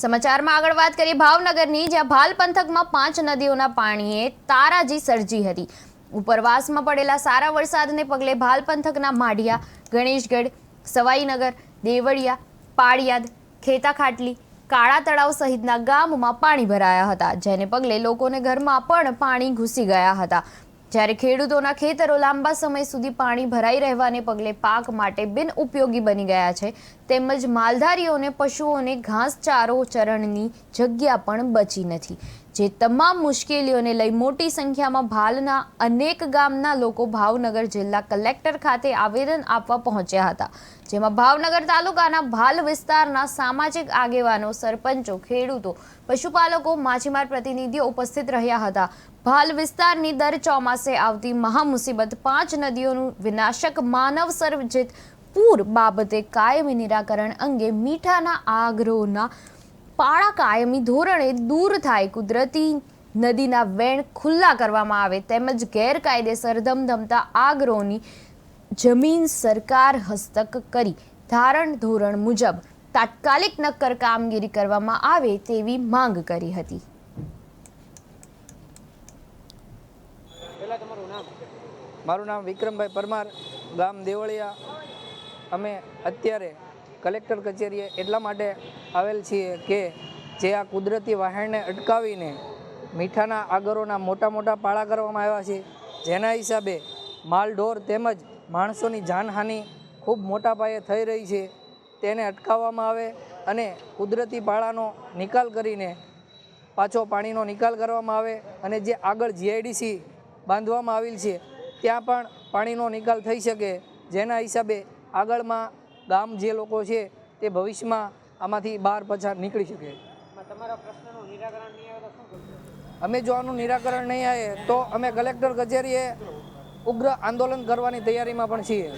સમાચારમાં આગળ વાત કરીએ ભાવનગરની, જ્યાં ભાલ પંથકમાં પાંચ નદીઓના પાણીએ તારાજી સર્જી હતી. ઉપરવાસમાં પડેલા સારા વરસાદને પગલે ભાલ પંથકના માઢિયા, ગણેશગઢ, સવાઈનગર, દેવળિયા, પાળિયાદ, ખેતાખાટલી, કાળા તળાવ સહિતના ગામમાં પાણી ભરાયા હતા, જેને પગલે લોકોને ઘરમાં પણ પાણી ઘૂસી ગયા હતા. જ્યારે ખેડૂતોના ખેતરો લાંબા સમય સુધી પાણી ભરાઈ રહેવાને પગલે પાક માટે બિન ઉપયોગી બની ગયા છે. તેમજ માલધારીઓને, પશુઓને ઘાસચારો ચરણની જગ્યા પણ બચી નથી. જે તમામ મુશ્કેલીઓને લઈ મોટી સંખ્યામાં ભાલના અનેક ગામના લોકો ભાવનગર જિલ્લા કલેક્ટર ખાતે આવેદન આપવા પહોંચ્યા હતા. જેમાં ભાવનગર તાલુકાના ભાલ વિસ્તારના સામાજિક આગેવાનો, સરપંચો, ખેડૂતો, પશુપાલકો, માછીમાર પ્રતિનિધિઓ ઉપસ્થિત રહ્યા હતા. ભાલ વિસ્તારની દર ચોમાસે આવતી મહામુસીબત પાંચ નદીઓનું વિનાશક માનવ સર્જિત પૂર બાબતે કાયમી નિરાકરણ અંગે મીઠાના આગ્રહોના પાળા કાયમી ધોરણે દૂર થાય કુદરતી નદીના વેણ ખુલ્લા કરવામાં આવે તેમજ ગેરકાયદેસર ધમધમતા આગ્રહોની જમીન સરકાર હસ્તક કરી ધારણ ધોરણ મુજબ તાત્કાલિક નક્કર કામગીરી કરવામાં આવે તેવી માંગ કરી હતી. મારું નામ વિક્રમભાઈ પરમાર, ગામ દેવળિયા. અમે અત્યારે કલેક્ટર કચેરીએ એટલા માટે આવેલ છીએ કે જે આ કુદરતી વહાણને અટકાવીને મીઠાના આગરોના મોટા મોટા પાળા કરવામાં આવ્યા છે. જેના હિસાબે માલઢોર તેમજ માણસોની જાનહાનિ ખૂબ મોટા પાયે થઈ રહી છે. તેને અટકાવવામાં આવે અને કુદરતી પાળાનો નિકાલ કરીને પાછો પાણીનો નિકાલ કરવામાં આવે અને જે આગળ જીઆઈડીસી બાંધવામાં આવેલ છે. ત્યાં પણ પાણીનો નિકાલ થઈ શકે. જેના હિસાબે આગળમાં ગામ જે લોકો છે તે ભવિષ્યમાં આમાંથી બહાર પછાર નીકળી શકે. અમે જો આનું નિરાકરણ નહીં આવે તો અમે કલેક્ટર કચેરીએ ઉગ્ર આંદોલન કરવાની તૈયારીમાં પણ છીએ.